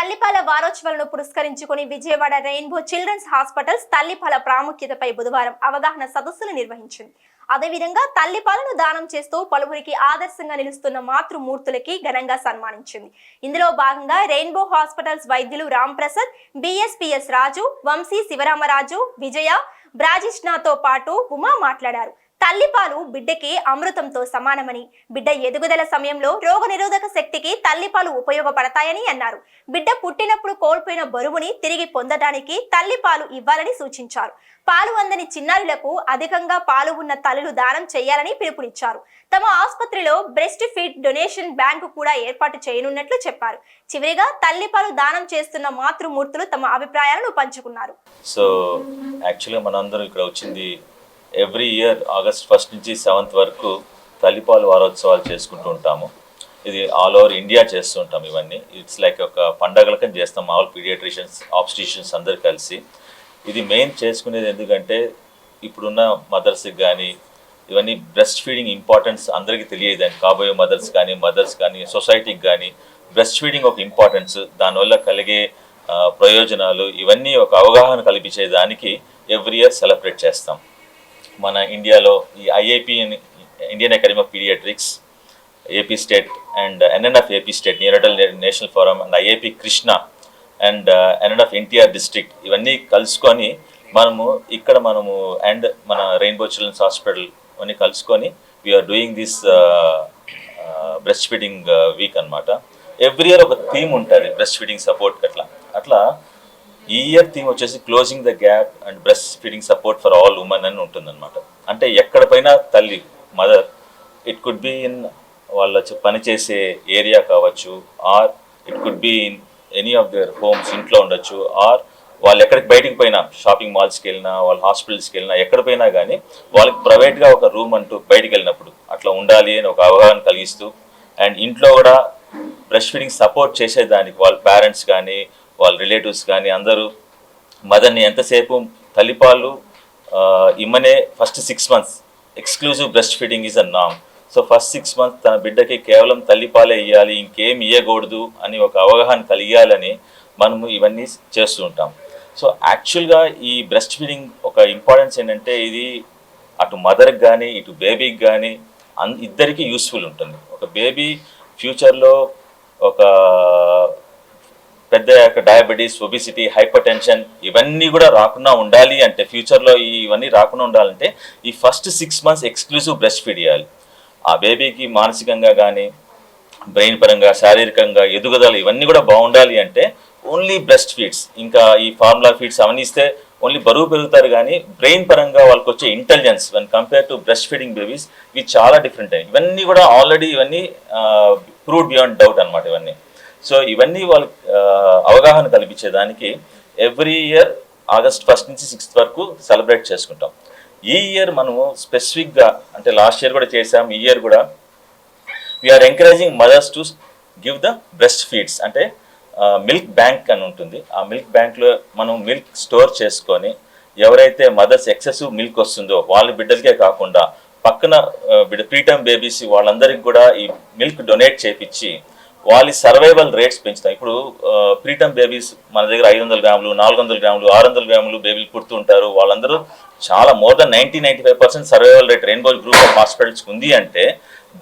తల్లిపాల వారోత్సవాలను పురస్కరించుకుని Vijayawada rainbow children's hospitals తల్లిపాల ప్రాముఖ్యతపై బుధవారం అవగాహన సదస్సులు నిర్వహించింది. అదేవిధంగా తల్లిపాలను దానం చేస్తూ పలువురికి ఆదర్శంగా నిలుస్తున్న మాతృమూర్తులకి ఘనంగా సన్మానించింది. ఇందులో భాగంగా రెయిన్బో హాస్పిటల్స్ వైద్యులు రామ్ ప్రసాద్ బిఎస్పిఎస్ రాజు వంశీ శివరామరాజు విజయ బ్రాజిష్నాతో పాటు ఉమా మాట్లాడారు. తల్లిపాలు బిడ్డకి అమృతంతో సమానమని. బిడ్డ ఎదుగుదల సమయంలో రోగనిరోధక శక్తికి తల్లిపాలు ఉపయోగపడతాయని అన్నారు. బిడ్డ పుట్టినప్పుడు కోల్పోయిన బరువుని తిరిగి పొందడానికి తల్లిపాలు ఇవ్వాలని సూచించారు. పాలు అందని చిన్నారులకు అధికంగా పాలు ఉన్న తల్లులు దానం చేయాలని పిలుపునిచ్చారు. తమ ఆసుపత్రిలో బ్రెస్ట్ ఫీడ్ డొనేషన్ బ్యాంకు కూడా ఏర్పాటు చేయనున్నట్లు చెప్పారు. చివరిగా తల్లిపాలు దానం చేస్తున్న మాతృమూర్తులు తమ అభిప్రాయాలను పంచుకున్నారు. సో యాక్చువల్గా మనందరూ ఇక్కడ వచ్చింది ఎవ్రీ ఇయర్ ఆగస్ట్ ఫస్ట్ నుంచి సెవెంత్ వరకు తల్లిపాలు వారోత్సవాలు చేసుకుంటూ ఉంటాము. ఇది ఆల్ ఓవర్ ఇండియా చేస్తూ ఉంటాం ఇవన్నీ. ఇట్స్ లైక్ ఒక పండగలకని చేస్తాం మామూలు పీడియాట్రిషియన్స్ ఆబ్స్టిషియన్స్ అందరు కలిసి. ఇది మెయిన్ చేసుకునేది ఎందుకంటే ఇప్పుడున్న మదర్స్కి కానీ ఇవన్నీ బ్రెస్ట్ ఫీడింగ్ ఇంపార్టెన్స్ అందరికీ తెలియదండి కాబోయే మదర్స్ కానీ మదర్స్ కానీ సొసైటీకి కానీ బ్రెస్ట్ ఫీడింగ్ ఒక ఇంపార్టెన్స్ దానివల్ల కలిగే ప్రయోజనాలు ఇవన్నీ ఒక అవగాహన కల్పించే దానికి ఎవ్రీ ఇయర్ సెలబ్రేట్ చేస్తాం. మన ఇండియాలో ఈ IIP Indian academy of paediatrics AP state and NNF AP state neonatal national forum and IIP Krishna and NNF NTR district ఇవన్నీ కలుసుకొని మనము ఇక్కడ మనము అండ్ మన రెయిన్బో చిల్డ్రన్స్ హాస్పిటల్ అన్ని కలుసుకొని we are doing this breast feeding week అన్నమాట. Every year ఒక థీమ్ ఉంటుంది బ్రెస్ట్ ఫీడింగ్ సపోర్ట్ అట్లా. అట్లా ఈ ఇయర్ థీమ్ వచ్చేసి closing the gap and breast feeding support for all women అని ఉంటుందన్నమాట. అంటే ఎక్కడ తల్లి mother it could be in వాళ్ళ పనిచేసే ఏరియా కావచ్చు or it could be in any of their homes ఇంట్లో ఉండొచ్చు ఆర్ వాళ్ళు ఎక్కడికి బయటికి పోయినా షాపింగ్ మాల్స్కి వెళ్ళినా వాళ్ళ హాస్పిటల్స్కి వెళ్ళినా ఎక్కడ పోయినా కానీ వాళ్ళకి ప్రైవేట్గా ఒక రూమ్ అంటూ బయటికి వెళ్ళినప్పుడు అట్లా ఉండాలి అని ఒక అవగాహన కలిగిస్తూ అండ్ ఇంట్లో కూడా బ్రెస్ట్ ఫీడింగ్ సపోర్ట్ చేసేదానికి వాళ్ళ పేరెంట్స్ కానీ వాళ్ళ రిలేటివ్స్ కానీ అందరూ మదర్ని ఎంతసేపు తల్లిపాలు ఇమ్మనే first six months exclusive breastfeeding is a NAM so first six months తన బిడ్డకి కేవలం తల్లిపాలే ఇవ్వాలి ఇంకేం ఇవ్వకూడదు అని ఒక అవగాహన కలిగాలని మనము ఇవన్నీ చేస్తూ ఉంటాం. సో యాక్చువల్గా ఈ బ్రెస్ట్ ఫీడింగ్ ఒక ఇంపార్టెన్స్ ఏంటంటే ఇది అటు మదర్కి కానీ ఇటు బేబీకి కానీ అన్ ఇద్దరికి యూస్ఫుల్ ఉంటుంది. ఒక బేబీ ఫ్యూచర్లో ఒక పెద్ద డయాబెటీస్ ఒబిసిటీ హైపర్ టెన్షన్ ఇవన్నీ కూడా రాకుండా ఉండాలి అంటే ఫ్యూచర్లో ఇవన్నీ రాకుండా ఉండాలంటే ఈ first six months exclusive breast feed ఇవ్వాలి ఆ బేబీకి మానసికంగా కానీ బ్రెయిన్ పరంగా శారీరకంగా ఎదుగుదల ఇవన్నీ కూడా బాగుండాలి అంటే ఓన్లీ బ్రెస్ట్ ఫీడ్స్ ఇంకా ఈ ఫార్ములా ఫీడ్స్ అవన్నీ ఇస్తే ఓన్లీ బరువు పెరుగుతారు కానీ బ్రెయిన్ పరంగా వాళ్ళకి వచ్చే intelligence one compare to breast feeding babies ఇవి చాలా డిఫరెంట్ ఇవన్నీ కూడా ఆల్రెడీ ఇవన్నీ ప్రూవ్ బియాండ్ డౌట్ అనమాట ఇవన్నీ. సో ఇవన్నీ వాళ్ళకి అవగాహన కల్పించేదానికి ఎవ్రీ ఇయర్ ఆగస్ట్ ఫస్ట్ నుంచి సిక్స్త్ వరకు సెలబ్రేట్ చేసుకుంటాం. ఈ ఇయర్ మనము స్పెసిఫిక్గా అంటే లాస్ట్ ఇయర్ కూడా చేసాం ఈ ఇయర్ కూడా we are encouraging mothers to give the breast feeds అంటే మిల్క్ బ్యాంక్ అని ఉంటుంది. ఆ మిల్క్ బ్యాంక్లో మనం మిల్క్ స్టోర్ చేసుకొని ఎవరైతే మదర్స్ ఎక్సెసివ్ మిల్క్ వస్తుందో వాళ్ళ బిడ్డలకే కాకుండా పక్కన బిడ్డ ప్రీటమ్ బేబీస్ వాళ్ళందరికీ కూడా ఈ మిల్క్ డొనేట్ చేపించి వాళ్ళ సర్వైవల్ రేట్స్ పెంచుతాయి. ఇప్పుడు ప్రీటమ్ బేబీస్ మన దగ్గర ఐదు వందల గ్రాములు నాలుగు వందల గ్రాములు ఆరు వందల గ్రాములు బేబీలు పుడుతుంటారు. వాళ్ళందరూ చాలా more than ninety ninety five percent survival rate Rainbow group of hospitals ఉంది అంటే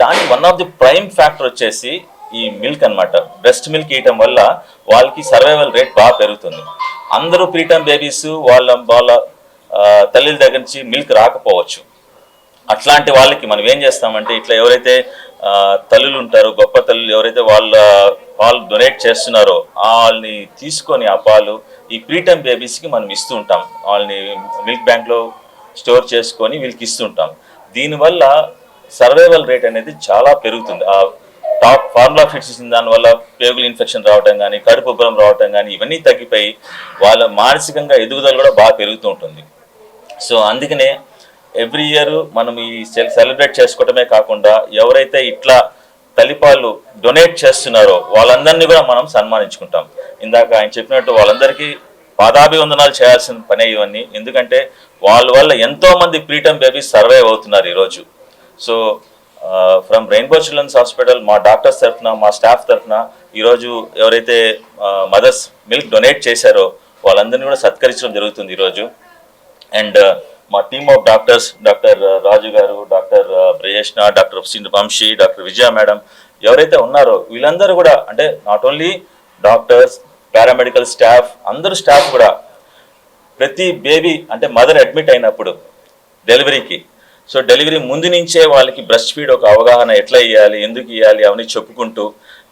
దాని one of the prime factor వచ్చేసి ఈ మిల్క్ అన్నమాట. బ్రెస్ట్ మిల్క్ ఇవ్వటం వల్ల వాళ్ళకి సర్వైవల్ రేట్ బాగా పెరుగుతుంది. అందరూ ప్రీటమ్ బేబీస్ వాళ్ళ వాళ్ళ తల్లి తల్లిల దగ్గర నుంచి మిల్క్ రాకపోవచ్చు. అట్లాంటి వాళ్ళకి మనం ఏం చేస్తామంటే ఇట్లా ఎవరైతే తల్లులు ఉంటారు గొప్ప తల్లులు ఎవరైతే వాళ్ళ పాలు డొనేట్ చేస్తున్నారో వాళ్ళని తీసుకొని ఆ పాలు ఈ ప్రీటమ్ బేబీస్కి మనం ఇస్తూ ఉంటాం. వాళ్ళని మిల్క్ బ్యాంక్లో స్టోర్ చేసుకొని వీళ్ళకి ఇస్తుంటాం దీనివల్ల సర్వైవల్ రేట్ అనేది చాలా పెరుగుతుంది. ఆ టాప్ ఫార్ములా ఫిట్స్ ఇచ్చిన దానివల్ల పేగులు ఇన్ఫెక్షన్ రావటం కానీ కడుపు ఉబ్బరం రావటం కానీ ఇవన్నీ తగ్గిపోయి వాళ్ళ మానసికంగా ఎదుగుదల కూడా బాగా పెరుగుతూ ఉంటుంది. సో అందుకనే ఎవ్రీ ఇయర్ మనం ఈ సెల్ సెలబ్రేట్ చేసుకోవటమే కాకుండా ఎవరైతే ఇట్లా తల్లిపాలు డొనేట్ చేస్తున్నారో వాళ్ళందరినీ కూడా మనం సన్మానించుకుంటాం. ఇందాక ఆయన చెప్పినట్టు వాళ్ళందరికీ పాదాభివందనాలు చేయాల్సిన పనే ఇవన్నీ. ఎందుకంటే వాళ్ళ వల్ల ఎంతో మంది ప్రీటమ్ బేబీస్ సర్వైవ్ అవుతున్నారు ఈరోజు. So from Rainbow children's hospital మా డాక్టర్స్ తరఫున మా స్టాఫ్ తరఫున ఈరోజు ఎవరైతే మదర్స్ మిల్క్ డొనేట్ చేశారో వాళ్ళందరినీ కూడా సత్కరించడం జరుగుతుంది ఈరోజు. అండ్ మా team of doctors doctor Raju గారు doctor బ్రయేష్ణ doctor Sindhu Vamsi doctor Vijaya madam ఎవరైతే ఉన్నారో వీళ్ళందరూ కూడా అంటే not only doctors paramedical staff అందరూ స్టాఫ్ కూడా ప్రతి బేబీ అంటే మదర్ అడ్మిట్ అయినప్పుడు డెలివరీకి సో డెలివరీ ముందు నుంచే వాళ్ళకి బ్రెస్ట్ ఫీడ్ ఒక అవగాహన ఎట్లా ఇవ్వాలి ఎందుకు ఇవ్వాలి అవన్నీ చెప్పుకుంటూ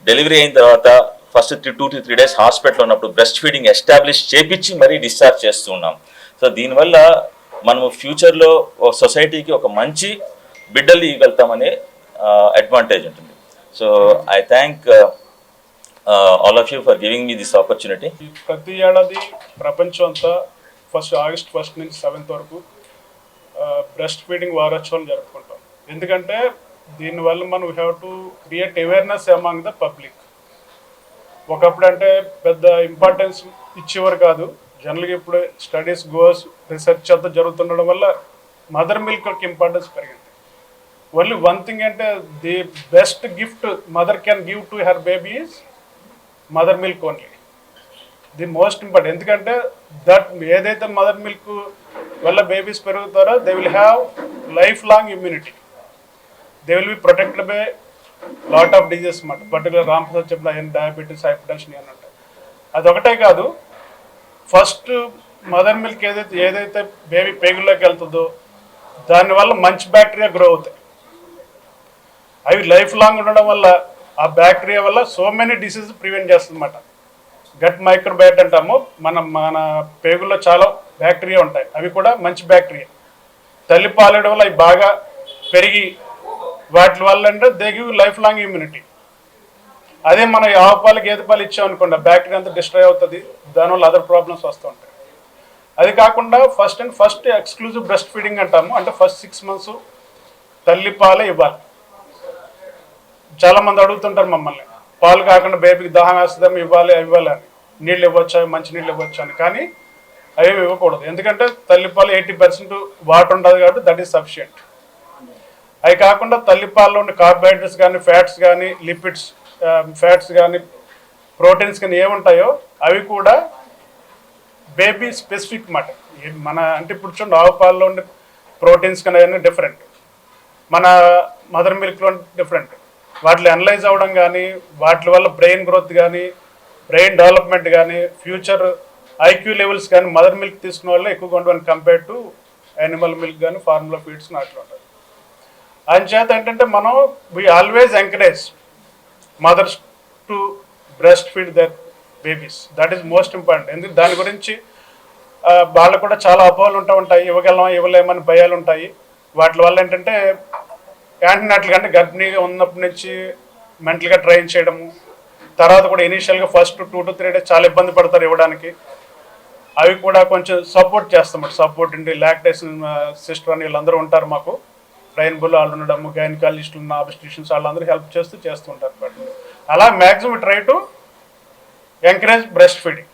డెలివరీ అయిన తర్వాత first three two to three days hospital ఉన్నప్పుడు బ్రెస్ట్ ఫీడింగ్ ఎస్టాబ్లిష్ చేపించి మరీ డిశ్చార్జ్ చేస్తూ ఉన్నాం. సో దీనివల్ల మనము ఫ్యూచర్లో సొసైటీకి ఒక మంచి బిడ్డలు ఇవ్వగలుగుతామనే అడ్వాంటేజ్ ఉంటుంది. So I thank all of you for giving me this opportunity ప్రతి ఏడాది ప్రపంచం అంతా ఫస్ట్ ఆగస్ట్ ఫస్ట్ నుంచి సెవెంత్ వరకు బ్రెస్ట్ ఫీడింగ్ వారోత్సవం జరుపుకుంటాం. ఎందుకంటే దీనివల్ల మనం have to create awareness among the public ఒకప్పుడు అంటే పెద్ద ఇంపార్టెన్స్ ఇచ్చేవారు కాదు. జనరల్గా ఇప్పుడు స్టడీస్ గోస్ రీసెర్చ్ అంతా జరుగుతుండడం వల్ల మదర్ మిల్క్ యొక్క ఇంపార్టెన్స్ పెరిగింది. ఓన్లీ వన్ థింగ్ అంటే the best gift mother can give to her babies mother milk only. The most important. ఎందుకంటే దట్ ఏదైతే మదర్ మిల్క్ వల్ల babies పెరుగుతారో they will have life long immunity. They will be protected by lot of diseases అన్నమాట. Particular Ramprasad చెప్పిన diabetes hyper tension అని అది అదొకటే కాదు first mother milk ఏదైతే ఏదైతే బేబీ పేగుల్లోకి వెళ్తుందో దానివల్ల మంచి బ్యాక్టీరియా గ్రో అవుతాయి. అవి లైఫ్ లాంగ్ ఉండడం వల్ల ఆ బ్యాక్టీరియా వల్ల సో మెనీ డిసీజ్ ప్రివెంట్ చేస్తుందన్నమాట. గట్ మైక్రోబయాట్ అంటాము. మన మన పేగుల్లో చాలా బ్యాక్టీరియా ఉంటాయి. అవి కూడా మంచి బ్యాక్టీరియా. తల్లి పాలేయడం వల్ల అవి బాగా పెరిగి వాటి వల్ల అంటే they give life long immunity అదే మనం ఈ ఆవు పాలు గేదె పాలు ఇచ్చామనుకోండి బ్యాక్టీరియా అంతా డిస్ట్రాయ్ అవుతుంది దానివల్ల అదర్ ప్రాబ్లమ్స్ వస్తూ ఉంటాయి. అది కాకుండా first and first exclusive breast feeding అంటాము. అంటే ఫస్ట్ సిక్స్ మంత్స్ తల్లి పాలే ఇవ్వాలి. చాలా మంది అడుగుతుంటారు మమ్మల్ని పాలు కాకుండా బేబీకి దాహం వేస్తుందేమో ఇవ్వాలి అవి ఇవ్వాలి అని. నీళ్ళు ఇవ్వచ్చా మంచి నీళ్ళు ఇవ్వచ్చు అని. కానీ అవి ఇవ్వకూడదు. ఎందుకంటే తల్లిపాలు ఎయిటీ పర్సెంట్ వాటర్ ఉండదు కాబట్టి దట్ ఈస్ సఫిషియంట్ అవి కాకుండా తల్లిపాలలో ఉండే కార్బోహైడ్రేట్స్ కానీ ఫ్యాట్స్ కానీ లిపిడ్స్ ఫ్యాట్స్ కానీ ప్రోటీన్స్ కానీ ఏముంటాయో అవి కూడా బేబీ స్పెసిఫిక్ మాట. మన అంటే ఇప్పుడు చూడండి ఆవు పాలలో ఉండే ప్రోటీన్స్ కానీ అవన్నీ డిఫరెంట్ మన మదర్ మిల్క్లో డిఫరెంట్ వాటిని అనలైజ్ అవ్వడం కానీ వాటి వల్ల బ్రెయిన్ గ్రోత్ కానీ బ్రెయిన్ డెవలప్మెంట్ కానీ ఫ్యూచర్ ఐక్యూ లెవెల్స్ కానీ మదర్ మిల్క్ తీసుకున్న వాళ్ళు ఎక్కువగా ఉండవని కంపేర్ టు యానిమల్ మిల్క్ కానీ ఫార్ములా ఫీడ్స్ అట్లా ఉంటుంది చేత ఏంటంటే మనం we always encourage mothers to breast feed their babies that is most important ఎందుకు దాని గురించి వాళ్ళకు కూడా చాలా అపోహలు ఉంటూ ఉంటాయి. ఇవ్వగలమా ఇవ్వలేమని భయాలు ఉంటాయి. వాటి వల్ల ఏంటంటే యాంటీనాట్లు కంటే గర్భిణీగా ఉన్నప్పటి నుంచి మెంటల్గా ట్రైన్ చేయడము తర్వాత కూడా ఇనీషియల్గా first two to three days చాలా ఇబ్బంది పడతారు ఇవ్వడానికి. అవి కూడా కొంచెం సపోర్ట్ చేస్తాం సపోర్ట్ ఉండి లాక్టేషన్ సిస్టర్ అని వీళ్ళందరూ ఉంటారు మాకు. ట్రైన్బుల్ వాళ్ళు ఉండడము గైనకాలజిస్టులు ఉన్న ఆబ్స్టిషన్స్ వాళ్ళందరూ హెల్ప్ చేస్తూ చేస్తుంటారు బట్ అలా maximum try to encourage breast feeding.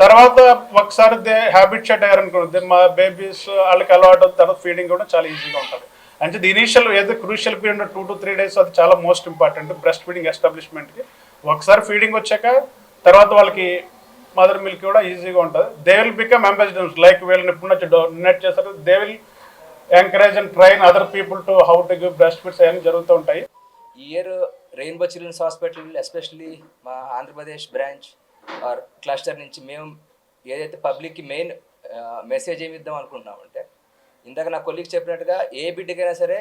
తర్వాత ఒకసారి దే హ్యాబిట్ సెట్ అయ్యారనుకోండి మా బేబీస్ వాళ్ళకి అలవాటు తర్వాత ఫీడింగ్ కూడా చాలా ఈజీగా ఉంటుంది. అంటే ది ఇనీషియల్ ఏదో crucial period two to three days అది చాలా మోస్ట్ ఇంపార్టెంట్ బ్రెస్ట్ ఫీడింగ్ ఎస్టాబ్లిష్మెంట్కి. ఒకసారి ఫీడింగ్ వచ్చాక తర్వాత వాళ్ళకి మదర్ మిల్క్ కూడా ఈజీగా ఉంటుంది. They will become ambassadors like వీళ్ళని ఇప్పుడు నుంచి డొనేట్ చేస్తారు they will encourage and train other people to how to give breast feeds అవన్నీ జరుగుతూ ఉంటాయి. ఈ year Rainbow children's hospital especially మా ఆంధ్రప్రదేశ్ బ్రాంచ్ ఆర్ క్లస్టర్ నుంచి మేము ఏదైతే పబ్లిక్కి మెయిన్ మెసేజ్ ఏమి ఇద్దాం అనుకుంటున్నామంటే ఇందాక నా కొలీగ్ చెప్పినట్టుగా ఏ బిడ్డకైనా సరే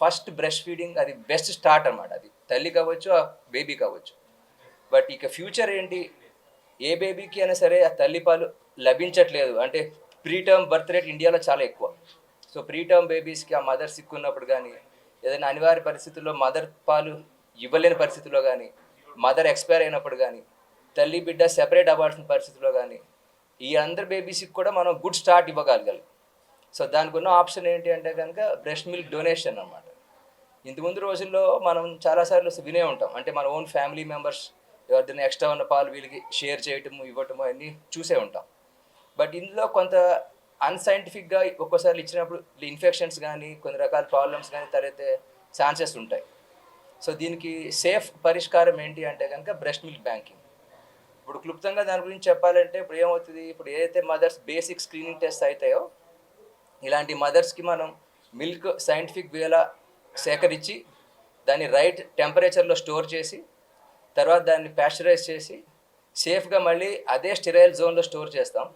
ఫస్ట్ బ్రెస్ట్ ఫీడింగ్ అది బెస్ట్ స్టార్ట్ అనమాట అది తల్లి కావచ్చు బేబీ కావచ్చు. బట్ ఇక ఫ్యూచర్ ఏంటి? ఏ బేబీకి అయినా సరే ఆ తల్లిపాలు లభించట్లేదు. అంటే ప్రీ టర్మ్ బర్త్ రేట్ ఇండియాలో చాలా ఎక్కువ. సో ప్రీ టర్మ్ బేబీస్కి ఆ మదర్ సిక్ ఉన్నప్పుడు కానీ ఏదైనా అనివార్య పరిస్థితుల్లో మదర్ పాలు ఇవ్వలేని పరిస్థితుల్లో కానీ మదర్ ఎక్స్పైర్ అయినప్పుడు కానీ తల్లి బిడ్డ సెపరేట్ అవ్వాల్సిన పరిస్థితుల్లో కానీ ఈ అందరి బేబీస్కి కూడా మనం గుడ్ స్టార్ట్ ఇవ్వగలగాలి. సో దానికి ఉన్న ఆప్షన్ ఏంటి అంటే కనుక బ్రెస్ట్ మిల్క్ డొనేషన్ అనమాట ఇంతకుముందు రోజుల్లో మనం చాలాసార్లు వినే ఉంటాం. అంటే మన ఓన్ ఫ్యామిలీ మెంబర్స్ ఎవరిదైనా ఎక్స్ట్రా ఉన్న పాలు వీళ్ళకి షేర్ చేయటము ఇవ్వటము అన్నీ చూసే ఉంటాం. బట్ ఇందులో కొంత అన్సైంటిఫిక్గా ఒక్కోసారి ఇచ్చినప్పుడు ఇన్ఫెక్షన్స్ కానీ కొన్ని రకాల ప్రాబ్లమ్స్ కానీ తలెత్తే ఛాన్సెస్ ఉంటాయి. సో దీనికి సేఫ్ పరిష్కారం ఏంటి అంటే కనుక బ్రెస్ట్ మిల్క్ బ్యాంకింగ్ ఇప్పుడు క్లుప్తంగా దాని గురించి చెప్పాలంటే ఇప్పుడు ఏమవుతుంది? ఇప్పుడు ఏదైతే మదర్స్ బేసిక్ స్క్రీనింగ్ టెస్ట్ అవుతాయో ఇలాంటి మదర్స్కి మనం మిల్క్ సైంటిఫిక్ వేలా సేకరించి దాన్ని రైట్ టెంపరేచర్లో స్టోర్ చేసి తర్వాత దాన్ని ప్యాస్చరైజ్ చేసి సేఫ్గా మళ్ళీ అదే స్టెరైల్ జోన్లో స్టోర్ చేస్తాం.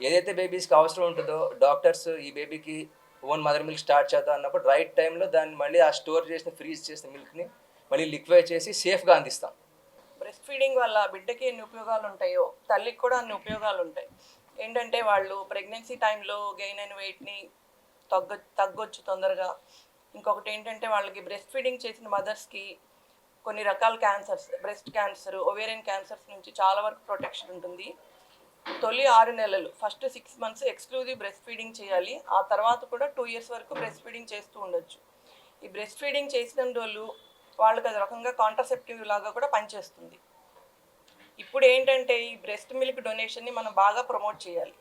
ఏదైతే బేబీస్కి అవసరం ఉంటుందో డాక్టర్స్ ఈ బేబీకి ఓన్ మదర్ మిల్క్ స్టార్ట్ చేద్దాం అన్నప్పుడు రైట్ టైంలో దాన్ని మళ్ళీ ఆ స్టోర్ చేసిన ఫ్రీజ్ చేసిన మిల్క్ని మళ్ళీ లిక్విడ్ చేసి సేఫ్గా అందిస్తాం. బ్రెస్ట్ ఫీడింగ్ వల్ల బిడ్డకి ఎన్ని ఉపయోగాలు ఉంటాయో తల్లికి కూడా అన్ని ఉపయోగాలు ఉంటాయి. ఏంటంటే వాళ్ళు ప్రెగ్నెన్సీ టైంలో గెయిన్ అయిన వెయిట్ని తగ్గ తగ్గొచ్చు తొందరగా. ఇంకొకటి ఏంటంటే వాళ్ళకి బ్రెస్ట్ ఫీడింగ్ చేసిన మదర్స్కి కొన్ని రకాల cancers breast cancer ovarian cancers నుంచి చాలా వరకు ప్రొటెక్షన్ ఉంటుంది. తొలి ఆరు నెలలు. First six months exclusive breast feeding చేయాలి. ఆ తర్వాత కూడా టూ ఇయర్స్ వరకు బ్రెస్ట్ ఫీడింగ్ చేస్తూ ఉండొచ్చు. ఈ బ్రెస్ట్ ఫీడింగ్ చేసిన వాళ్ళు వాళ్ళకి అది రకంగా కాంట్రసెప్టివ్ లాగా కూడా పనిచేస్తుంది. ఇప్పుడు ఏంటంటే ఈ బ్రెస్ట్ మిల్క్ డొనేషన్ని మనం బాగా ప్రమోట్ చేయాలి.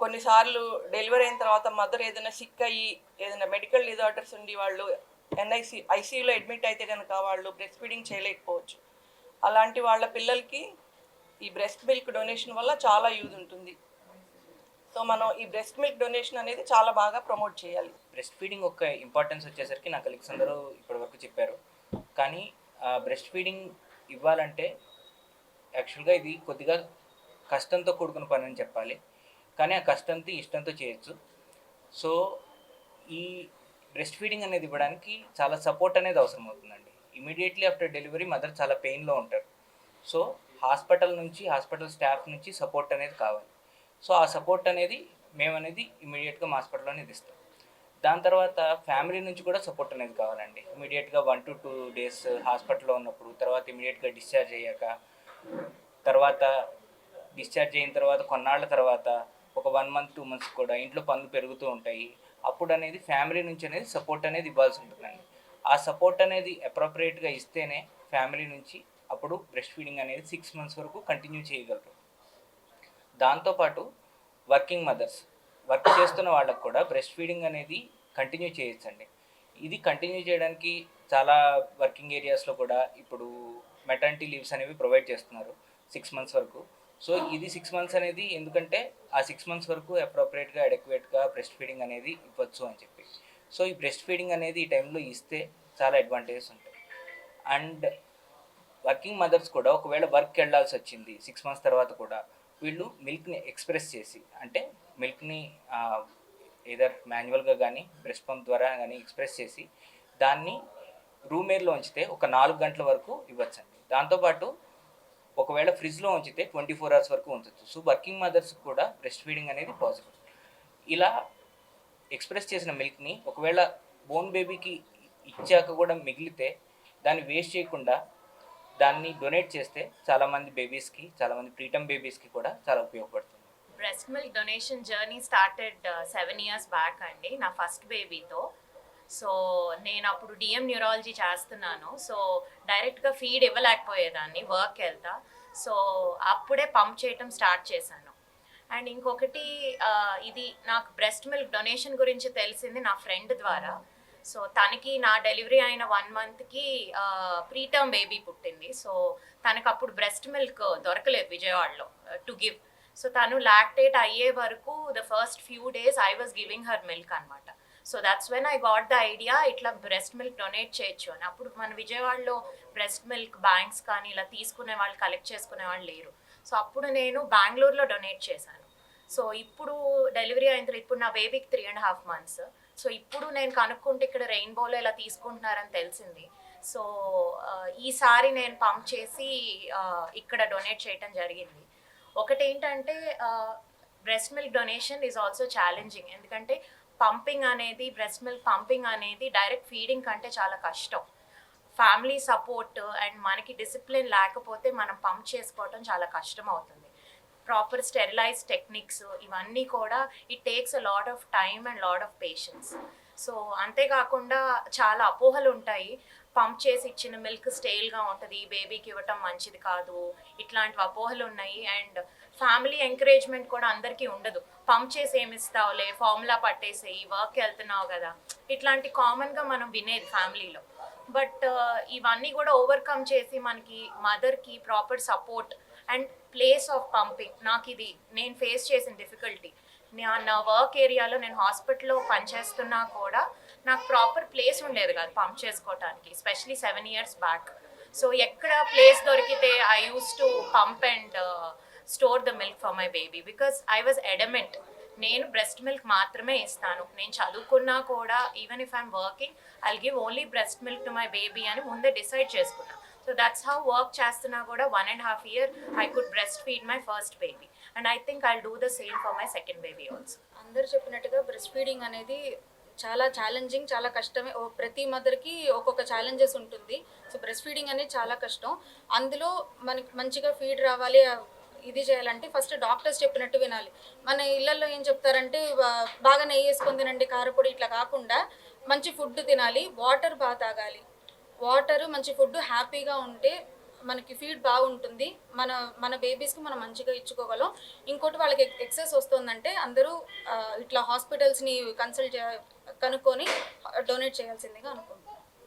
కొన్నిసార్లు డెలివరీ అయిన తర్వాత మదర్ ఏదైనా సిక్ అయ్యి ఏదైనా మెడికల్ డిజార్డర్స్ ఉండి వాళ్ళు ఎన్ఐసి ఐసీయూలో అడ్మిట్ అయితే కనుక వాళ్ళు బ్రెస్ట్ ఫీడింగ్ చేయలేకపోవచ్చు. అలాంటి వాళ్ళ పిల్లలకి ఈ బ్రెస్ట్ మిల్క్ డొనేషన్ వల్ల చాలా యూజ్ ఉంటుంది. సో మనం ఈ బ్రెస్ట్ మిల్క్ డొనేషన్ అనేది చాలా బాగా ప్రమోట్ చేయాలి. బ్రెస్ట్ ఫీడింగ్ ఒక ఇంపార్టెన్స్ వచ్చేసరికి నా కలీగ్స్ అందరూ ఇప్పటివరకు చెప్పారు. కానీ బ్రెస్ట్ ఫీడింగ్ ఇవ్వాలంటే యాక్చువల్గా ఇది కొద్దిగా కష్టంతో కూడుకున్న పని అని చెప్పాలి. కానీ ఆ కష్టంతో ఇష్టంతో చేయొచ్చు. సో ఈ బ్రెస్ట్ ఫీడింగ్ అనేది ఇవ్వడానికి చాలా సపోర్ట్ అనేది అవసరం అవుతుందండి ఇమీడియట్లీ ఆఫ్టర్ డెలివరీ మదర్ చాలా పెయిన్లో ఉంటారు. సో హాస్పిటల్ నుంచి హాస్పిటల్ స్టాఫ్ నుంచి సపోర్ట్ అనేది కావాలి. సో ఆ సపోర్ట్ అనేది మేము అనేది ఇమీడియట్గా మా హాస్పిటల్లో అనేది ఇస్తాం. దాని తర్వాత ఫ్యామిలీ నుంచి కూడా సపోర్ట్ అనేది కావాలండి. ఇమీడియట్గా వన్ టు టూ డేస్ హాస్పిటల్లో ఉన్నప్పుడు తర్వాత ఇమీడియట్గా డిశ్చార్జ్ అయ్యాక తర్వాత డిశ్చార్జ్ అయిన తర్వాత కొన్నాళ్ళ తర్వాత ఒక వన్ మంత్ టూ మంత్స్ కూడా ఇంట్లో పనులు పెరుగుతూ ఉంటాయి. అప్పుడు అనేది ఫ్యామిలీ నుంచి అనేది సపోర్ట్ అనేది ఇవ్వాల్సి ఉంటుందండి. ఆ సపోర్ట్ అనేది అప్రోప్రియేట్గా ఇస్తేనే ఫ్యామిలీ నుంచి అప్పుడు బ్రెస్ట్ ఫీడింగ్ అనేది సిక్స్ మంత్స్ వరకు కంటిన్యూ చేయగలరు. దాంతోపాటు వర్కింగ్ మదర్స్ వర్క్ చేస్తున్న వాళ్ళకు కూడా బ్రెస్ట్ ఫీడింగ్ అనేది కంటిన్యూ చేయొచ్చండి. ఇది కంటిన్యూ చేయడానికి చాలా వర్కింగ్ ఏరియాస్లో కూడా ఇప్పుడు మెటర్నిటీ లీవ్స్ అనేవి ప్రొవైడ్ చేస్తున్నారు సిక్స్ మంత్స్ వరకు. సో ఇది సిక్స్ మంత్స్ అనేది ఎందుకంటే ఆ సిక్స్ మంత్స్ వరకు అప్రోప్రియేట్గా అడెక్వేట్గా బ్రెస్ట్ ఫీడింగ్ అనేది ఇవ్వచ్చు అని చెప్పి. సో ఈ బ్రెస్ట్ ఫీడింగ్ అనేది ఈ టైంలో ఇస్తే చాలా అడ్వాంటేజెస్ ఉంటాయి. అండ్ వర్కింగ్ మదర్స్ కూడా ఒకవేళ వర్క్ వెళ్ళాల్సి వచ్చింది సిక్స్ మంత్స్ తర్వాత కూడా వీళ్ళు మిల్క్ని ఎక్స్ప్రెస్ చేసి అంటే మిల్క్ని ఏదర్ మాన్యువల్గా కానీ బ్రెస్ట్ పంప్ ద్వారా కానీ ఎక్స్ప్రెస్ చేసి దాన్ని రూమ్ ఎయిర్లో ఉంచితే ఒక నాలుగు గంటల వరకు ఇవ్వచ్చండి. దాంతోపాటు ఒకవేళ ఫ్రిడ్జ్లో ఉంచితే ట్వంటీ ఫోర్ అవర్స్ వరకు ఉంచవచ్చు సో వర్కింగ్ మదర్స్ కూడా బ్రెస్ట్ ఫీడింగ్ అనేది పాసిబుల్. ఇలా ఎక్స్ప్రెస్ చేసిన మిల్క్ని ఒకవేళ బోన్ బేబీకి ఇచ్చాక కూడా మిగిలితే దాన్ని వేస్ట్ చేయకుండా దాన్ని డొనేట్ చేస్తే చాలామంది బేబీస్కి చాలామంది ప్రీటమ్ బేబీస్కి కూడా చాలా ఉపయోగపడుతుంది. Breast milk donation journey started seven years back అండి నా ఫస్ట్ బేబీతో సో నేను అప్పుడు డిఎం న్యూరాలజీ చేస్తున్నాను. సో డైరెక్ట్గా ఫీడ్ ఇవ్వలేకపోయేదాన్ని వర్క్ వెళ్తా. సో అప్పుడే పంప్ చేయటం స్టార్ట్ చేశాను. అండ్ ఇంకొకటి uh, ఇది నాకు బ్రెస్ట్ మిల్క్ డొనేషన్ గురించి తెలిసింది నా ఫ్రెండ్ ద్వారా. సో తనకి నా డెలివరీ అయిన వన్ మంత్కి ప్రీటర్మ్ బేబీ పుట్టింది. సో తనకు అప్పుడు బ్రెస్ట్ మిల్క్ దొరకలేదు విజయవాడలో టు గివ్ సో తను లాక్టేట్ అయ్యే వరకు the first few days I was giving her milk అనమాట so that's when I got the idea ఇట్లా బ్రెస్ట్ మిల్క్ డొనేట్ చేయొచ్చు అని. అప్పుడు మన విజయవాడలో బ్రెస్ట్ మిల్క్ బ్యాంక్స్ కానీ ఇలా తీసుకునే వాళ్ళు కలెక్ట్ చేసుకునే వాళ్ళు లేరు. సో అప్పుడు నేను బెంగళూరులో డొనేట్ చేశాను. సో ఇప్పుడు డెలివరీ అయిన తర్వాత ఇప్పుడు నా బేబీకి three and half months so ఇప్పుడు నేను కనుక్కుంటే ఇక్కడ రెయిన్బోలో ఇలా తీసుకుంటున్నారని తెలిసింది. సో ఈసారి నేను పంప్ చేసి ఇక్కడ డొనేట్ చేయటం జరిగింది. ఒకటి ఏంటంటే breast milk donation is also challenging ఎందుకంటే పంపింగ్ అనేది బ్రెస్ట్ మిల్క్ పంపింగ్ అనేది డైరెక్ట్ ఫీడింగ్ కంటే చాలా కష్టం. ఫ్యామిలీ సపోర్ట్ అండ్ మనకి డిసిప్లిన్ లేకపోతే మనం పంప్ చేసుకోవటం చాలా కష్టం అవుతుంది. ప్రాపర్ స్టెరిలైజ్ టెక్నిక్స్ ఇవన్నీ కూడా it takes a lot of time and lot of patience so అంతేకాకుండా చాలా అపోహలు ఉంటాయి. పంప్ చేసి ఇచ్చిన మిల్క్ స్టేల్గా ఉంటుంది బేబీకి ఇవ్వటం మంచిది కాదు ఇట్లాంటి అపోహలు ఉన్నాయి. అండ్ ఫ్యామిలీ ఎంకరేజ్మెంట్ కూడా అందరికీ ఉండదు. పంప్ చేసి ఏమి ఇస్తావులే ఫార్ములా పట్టేసేయి వర్క్ వెళ్తున్నావు కదా. ఇట్లాంటి కామన్గా మనం వినేది ఫ్యామిలీలో బట్ uh, ఇవన్నీ కూడా ఓవర్కమ్ చేసి మనకి మదర్కి proper support and place of pumping నాకు ఇది నేను ఫేస్ చేసిన డిఫికల్టీ నా వర్క్ ఏరియాలో నేను హాస్పిటల్లో పనిచేస్తున్నా కూడా నాకు ప్రాపర్ ప్లేస్ ఉండేది కాదు పంప్ చేసుకోవటానికి especially seven years back so ఎక్కడ ప్లేస్ దొరికితే I use to pump and store the milk for my baby because I was adamant నేను బ్రెస్ట్ మిల్క్ మాత్రమే ఇస్తాను. నేను చదువుకున్నా కూడా even if I'm working I give only breast milk to my baby అని ముందే డిసైడ్ చేసుకున్నాను సో దట్స్ హౌ వర్క్ చేస్తున్నా కూడా one and half year I could breast feed my first baby and I think I do the same for my second baby also అందరు చెప్పినట్టుగా breast feeding అనేది చాలా challenging చాలా కష్టమే. ఓ ప్రతి మదర్కి ఒక్కొక్క ఛాలెంజెస్ ఉంటుంది. సో బ్రెస్ట్ ఫీడింగ్ అనేది చాలా కష్టం. అందులో మనకి మంచిగా ఫీడ్ రావాలి ఇది చేయాలంటే ఫస్ట్ డాక్టర్స్ చెప్పినట్టు వినాలి. మన ఇళ్ళల్లో ఏం చెప్తారంటే బాగా నెయ్యి వేసుకొని తినండి కారపొడి ఇట్లా కాకుండా మంచి ఫుడ్ తినాలి వాటర్ బాగా తాగాలి. వాటర్ మంచి ఫుడ్ హ్యాపీగా ఉంటే మనకి ఫీడ్ బాగుంటుంది. మన మన బేబీస్కి మనం మంచిగా ఇచ్చుకోగలం. ఇంకోటి వాళ్ళకి ఎక్సెస్ వస్తుందంటే అందరూ ఇట్లా హాస్పిటల్స్ని కన్సల్ట్ కనుక్కొని డొనేట్ చేయాల్సిందిగా అనుకుంటున్నాను